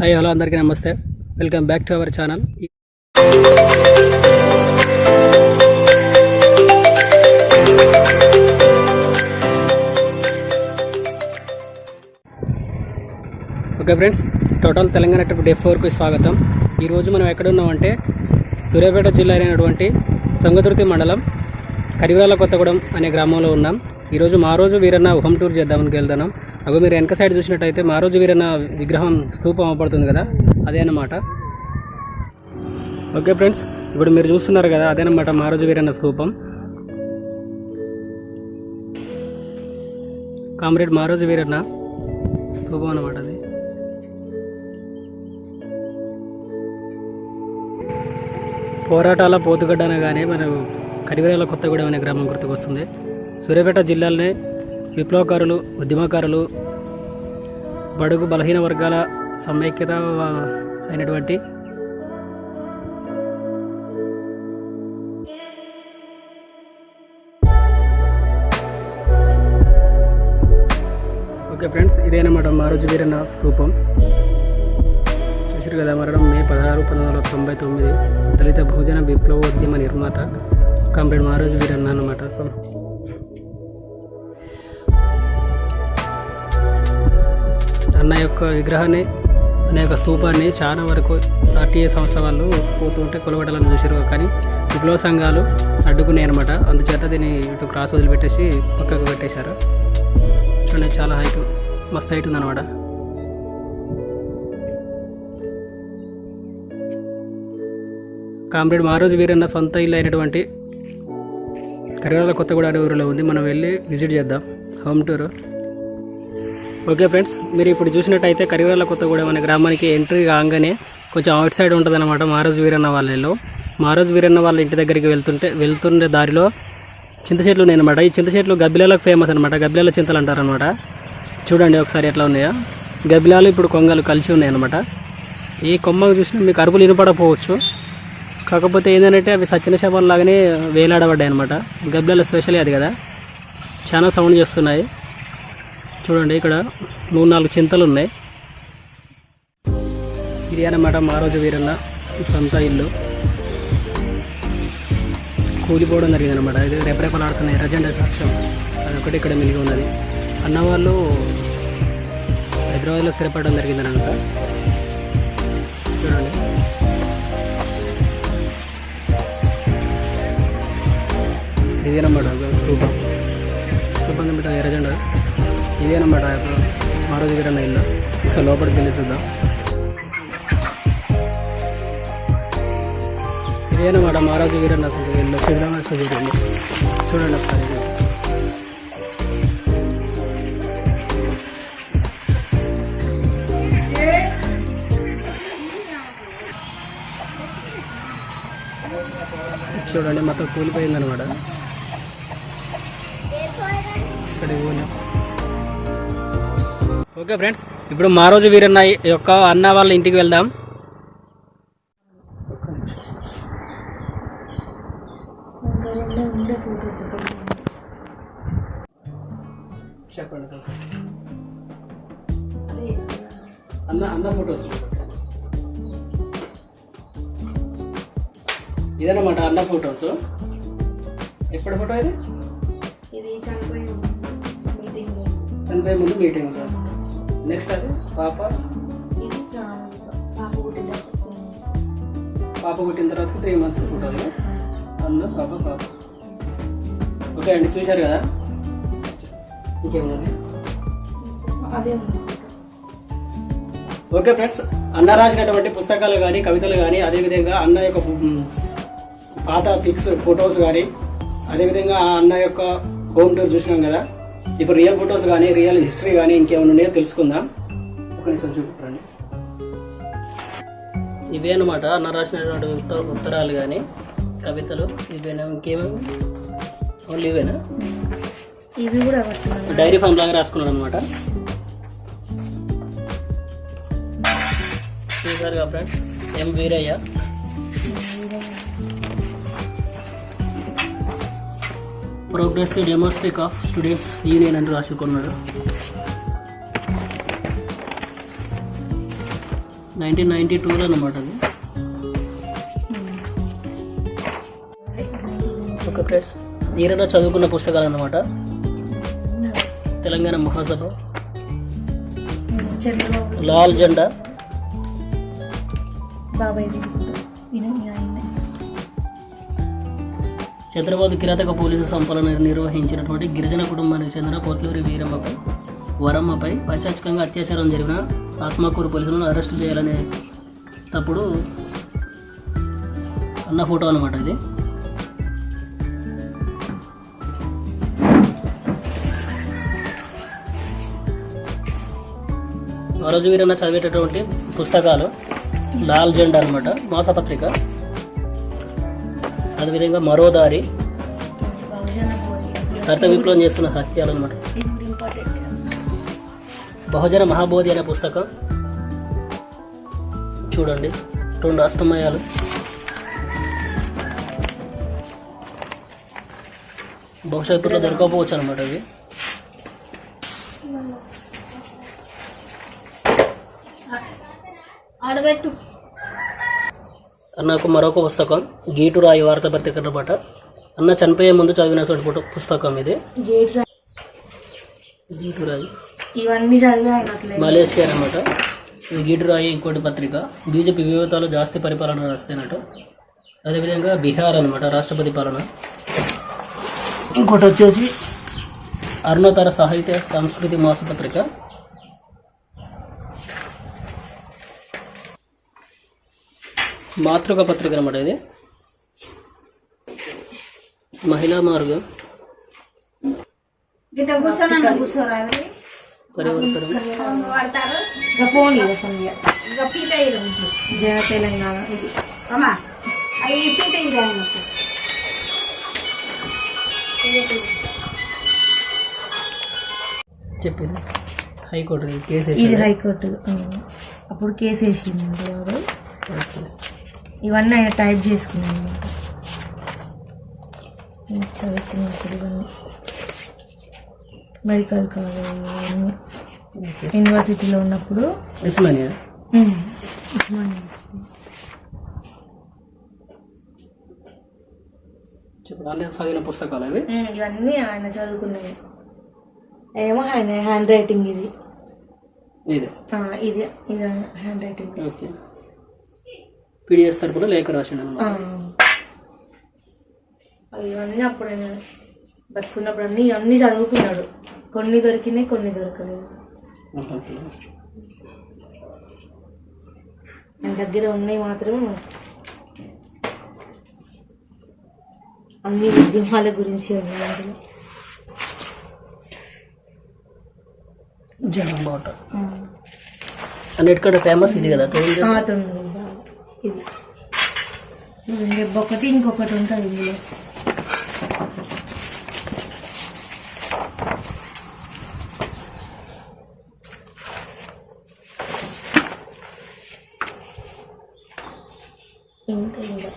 Hi hello అందరికీ నమస్తే. Welcome back to our channel. Okay friends total Telangana trip day ఫోర్కి స్వాగతం. ఈరోజు మనం ఎక్కడున్నామంటే సూర్యాపేట జిల్లా అయినటువంటి తుంగతుర్తి మండలం కరివేల కొత్తగూడెం అనే గ్రామంలో ఉన్నాం. ఈరోజు మా రోజు వీరన్న హోమ్ టూర్ చేద్దామని వెళ్తున్నాం. అగో మీరు వెనక సైడ్ చూసినట్టయితే మా రోజు వీరన్న విగ్రహం స్థూపం అవపడుతుంది కదా అదే అన్నమాట. ఓకే ఫ్రెండ్స్ ఇప్పుడు మీరు చూస్తున్నారు కదా అదేనమాట మా రోజు వీరన్న స్థూపం. కామ్రేడ్ మా రోజు వీరన్న స్థూపం అన్నమాట అది. పోరాటాల పోతుగడ్డ అనగానే మనం కరివేల కొత్తగూడెం అనే గ్రామం గుర్తుకొస్తుంది. సూర్యాపేట జిల్లాలోనే విప్లవకారులు ఉద్యమకారులు బడుగు బలహీన వర్గాల సమైక్యత అయినటువంటి ఓకే ఫ్రెండ్స్ ఇదేనమాట మారోజు వీరన్న స్తూపం. చూసారు కదా మరణం మే పదహారు పంతొమ్మిది వందల తొంభై తొమ్మిది. దళిత భోజన విప్లవోద్యమ నిర్మాత. కామ్రేడ్ మహారాజు వీరన్న అనమాట అన్న యొక్క విగ్రహాన్ని అన్న యొక్క స్థూపాన్ని చాలా వరకు ఆర్టీఏ సంస్థ వాళ్ళు పోతుంటే కొలవడాలని చూసారు కానీ విప్లవ సంఘాలు అడ్డుకున్నాయి అనమాట అందుచేత దీన్ని ఇటు క్రాస్ వదిలిపెట్టేసి పక్కకు పెట్టేశారు చూడండి చాలా హైట్ మస్తు హైట్ ఉందన్నమాట. కామ్రేడ్ మహారాజు వీరన్న సొంత ఇల్లు అయినటువంటి కరివేల కొత్తగూడ అనే ఊరిలో ఉంది. మనం వెళ్ళి విజిట్ చేద్దాం. Home tour. ఓకే ఫ్రెండ్స్ మీరు ఇప్పుడు చూసినట్టయితే కరివేల కొత్తగూడెం అనే గ్రామానికి ఎంట్రీ కాగానే కొంచెం అవుట్ సైడ్ ఉంటుందన్నమాట మహారాజు వీరన్న వాళ్ళ ఇల్లు. మహారాజు వీరన్న వాళ్ళ ఇంటి దగ్గరికి వెళ్తుంటే వెళ్తుండే దారిలో చింత చెట్లు ఉన్నాయన్నమాట. ఈ చింత చెట్లు గబ్బిలాలకు ఫేమస్ అనమాట గబ్బిలాల చింతలు అంటారనమాట చూడండి ఒకసారి ఎట్లా ఉన్నాయో. గబ్బిలాలు ఇప్పుడు కొంగలు కలిసి ఉన్నాయన్నమాట. ఈ కొమ్మకు చూసినా మీకు అరుపులు వినపడకపోవచ్చు. కాకపోతే ఏంటంటే అవి సచిన శవాలు లాగానే వేలాడబడ్డాయి అనమాట గబ్బిలాల స్పెషల్ అది కదా. చాలా సౌండ్ చేస్తున్నాయి. చూడండి ఇక్కడ మూడు నాలుగు చింతలు ఉన్నాయి. ఇది మా మారోజు వీరన్న సొంత ఇల్లు. కూలిపోవడం జరిగింది అనమాట ఇది రెపరెపలాడుతున్నాయి రజెండ సాక్ష్యం. అదొకటి ఇక్కడ మిలిగి ఉన్నది. అన్నవాళ్ళు హైదరాబాద్లో స్థిరపడడం జరిగింది అనమాట చూడండి. ఇదేనమాట స్థూపం స్థూపం కనిపెట్టిన ఎర్రజెండ ఇదేనమాట మారోజు వీరన్న ఇల్లు. ఒకసారి లోపలికి వెళ్ళి చూద్దాం. ఇదేనమాట మహారాజు వీరన్న అసలు ఇల్లు? శివరామేశ్వర వీరండి చూడండి ఒకసారి చూడండి మొత్తం కూలిపోయిందనమాట ఇక్కడ ఇవ్వలేం. ఓకే ఫ్రెండ్స్ ఇప్పుడు మా రోజు వీరన్న యొక్క అన్న వాళ్ళ ఇంటికి వెళ్దాం. చెప్పండి అన్న అన్న ఫొటోస్ ఇదన్నమాట అన్న ఫొటోస్. ఎప్పుడు ఫోటో ఇది? ఇది చనిపోయింది. చనిపోయే ముందు మీటింగ్ నెక్స్ట్ అది పాప. పాప పుట్టిన తర్వాత త్రీ మంత్స్ ఫోటోలు అన్న పాప పాప. ఓకే అండి చూశారు కదా? ఉంది. ఓకే ఫ్రెండ్స్ అన్న రాసినటువంటి పుస్తకాలు కానీ కవితలు కానీ అదేవిధంగా అన్న యొక్క పాత పిక్స్ ఫొటోస్ కానీ అదేవిధంగా ఆ అన్న యొక్క హోమ్ టూర్ చూసినాం కదా? ఇప్పుడు రియల్ ఫొటోస్ కానీ రియల్ హిస్టరీ కానీ ఇంకేమైనా ఉన్నాయో తెలుసుకుందాం. ఒక నిమిషం చూపిరండి ఇవే అనమాట అన్న రాసినటువంటి ఉత్త- ఉత్తరాలు కానీ కవితలు. ఇవేనా? ఇంకేమేమి? ఓన్లీ ఇవేనా? ఇవి కూడా డైరీ ఫామ్ లాగా రాసుకున్నాడు అనమాట చూసారుగా friends? M Veeraiah. Progressive democratic of students union అని రాసుకున్నాడు. నైన్టీన్ నైన్టీ టూలో అనమాట అది. ఓకే ఫ్రెండ్స్ ఈయన చదువుకున్న పుస్తకాలు అన్నమాట. తెలంగాణ మహాసభ. లాల్ జెండా. బాబాయ్ చంద్రబాబు కిరాతక పోలీసు సంపాలన నిర్వహించినటువంటి గిరిజన కుటుంబానికి చెందిన పొట్లూరి వీరమ్మపై వరమ్మపై పైశాచికంగా అత్యాచారం జరిగిన ఆత్మకూరు పోలీసులను అరెస్టు చేయాలనే తప్పుడు అన్న ఫోటో అనమాట ఇది. ఆ రోజు వీరన్న చదివేటటువంటి పుస్తకాలు లాల్ జెండా అనమాట మాసపత్రిక. అదేవిధంగా మరో దారి రక్త విప్లవం చేస్తున్న సత్యాలు అనమాట బహుజన మహాబోధి అనే పుస్తకం. చూడండి రెండు అష్టమయాలు బహుశా ఇప్పట్లో దొరకకపోవచ్చు అనమాట ఇవి ఆడబెట్టు అన్నకు మరొక పుస్తకం గీటు రాయి వార్తాపత్రిక అనమాట అన్న చనిపోయే ముందు చదివినటువంటి పుస్తకం ఇది. గేట్ రాయి. ఇవన్నీ మలేషియా అనమాట ఇది గీటు రాయి ఇంకోటి పత్రిక. బీజేపీ వివేతాలు జాస్తి పరిపాలన రాస్తేనట. అదేవిధంగా బీహార్ అనమాట రాష్ట్రపతి పాలన. ఇంకోటి వచ్చేసి అరుణోత్తర సాహిత్య సంస్కృతి మాసపత్రిక. మాతృక పత్రిక అనమాట ఇది. మహిళా మార్గం. జన తెలంగాణ. ఇది. చెప్పింది. హైకోర్టు కేసు ఇది. High court. అప్పుడు కేసు వేసింది ఎవరు? ఓకే. ఇవన్నీ ఆయన టైప్ చేసుకున్నాను అనమాట. చదువుకున్నప్పుడు ఇవన్నీ. మెడికల్ కాలేజ్ ఇవన్నీ. యూనివర్సిటీలో ఉన్నప్పుడు ఉస్మానియా? ఉస్మానియా. చదివిన పుస్తకాలు అవి? ఇవన్నీ ఆయన చదువుకున్నవి ఏమో ఆయన హ్యాండ్ రైటింగ్ ఇది. ఇది ఇది హ్యాండ్ రైటింగ్. ఓకే. పీడిఎస్ తరపున లేఖ రాసిండు అనమాట ఇవన్నీ అప్పుడు బతుకున్నప్పుడు అన్ని అన్ని చదువుకున్నాడు. కొన్ని దొరికినాయి కొన్ని దొరకలేదు. ఆయన దగ్గర ఉన్నాయి మాత్రం అన్ని ఉద్యమాల గురించి ఉన్నాయి జనం బాట. అన్నిటికంటే ఫేమస్ ఇది కదా బాగా. ఇది. ఇది ఒకటి ఇంకొకటి ఉంటుంది ఇందులో. ఇంత ఇంకా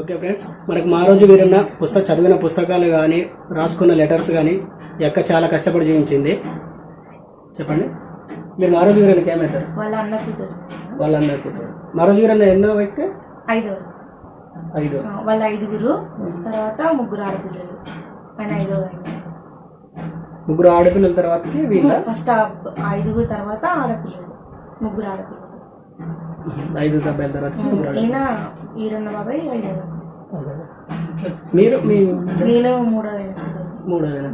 ఓకే ఫ్రెండ్స్ మనకు మా రోజు వీరన్న పుస్తక చదివిన పుస్తకాలు కానీ రాసుకున్న లెటర్స్ కానీ ఎక్క చాలా కష్టపడి జీవించింది. చెప్పండి. మీరు మా రోజు వీరన్నకి ఏమవుతారు వాళ్ళ అన్న కూతురు. వాళ్ళ అన్న కూతురు. మా రోజు వీరన్న ఎన్నో వ్యక్తి ఐదో. ఐదు. వాళ్ళ ఐదుగురు తర్వాత ముగ్గురు ఆడపిల్లలు. ఆయన ఐదో ముగ్గురు ఆడపిల్లల తర్వాతకి వీళ్ళ? ఫస్ట్ ఐదుగురు తర్వాత ఆడపిల్లలు. ముగ్గురు ఆడపిల్లలు. ఐదు సభ్యుల తర్వాత ఈయన బాబాయ్ మీరు మీ నేను మూడో వేల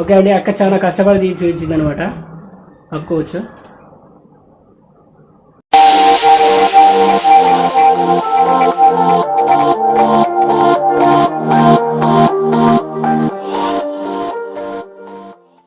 ఓకే అండి అక్క చాలా కష్టపడి తీసి ఇచ్చింది అనమాట అక్కోవచ్చు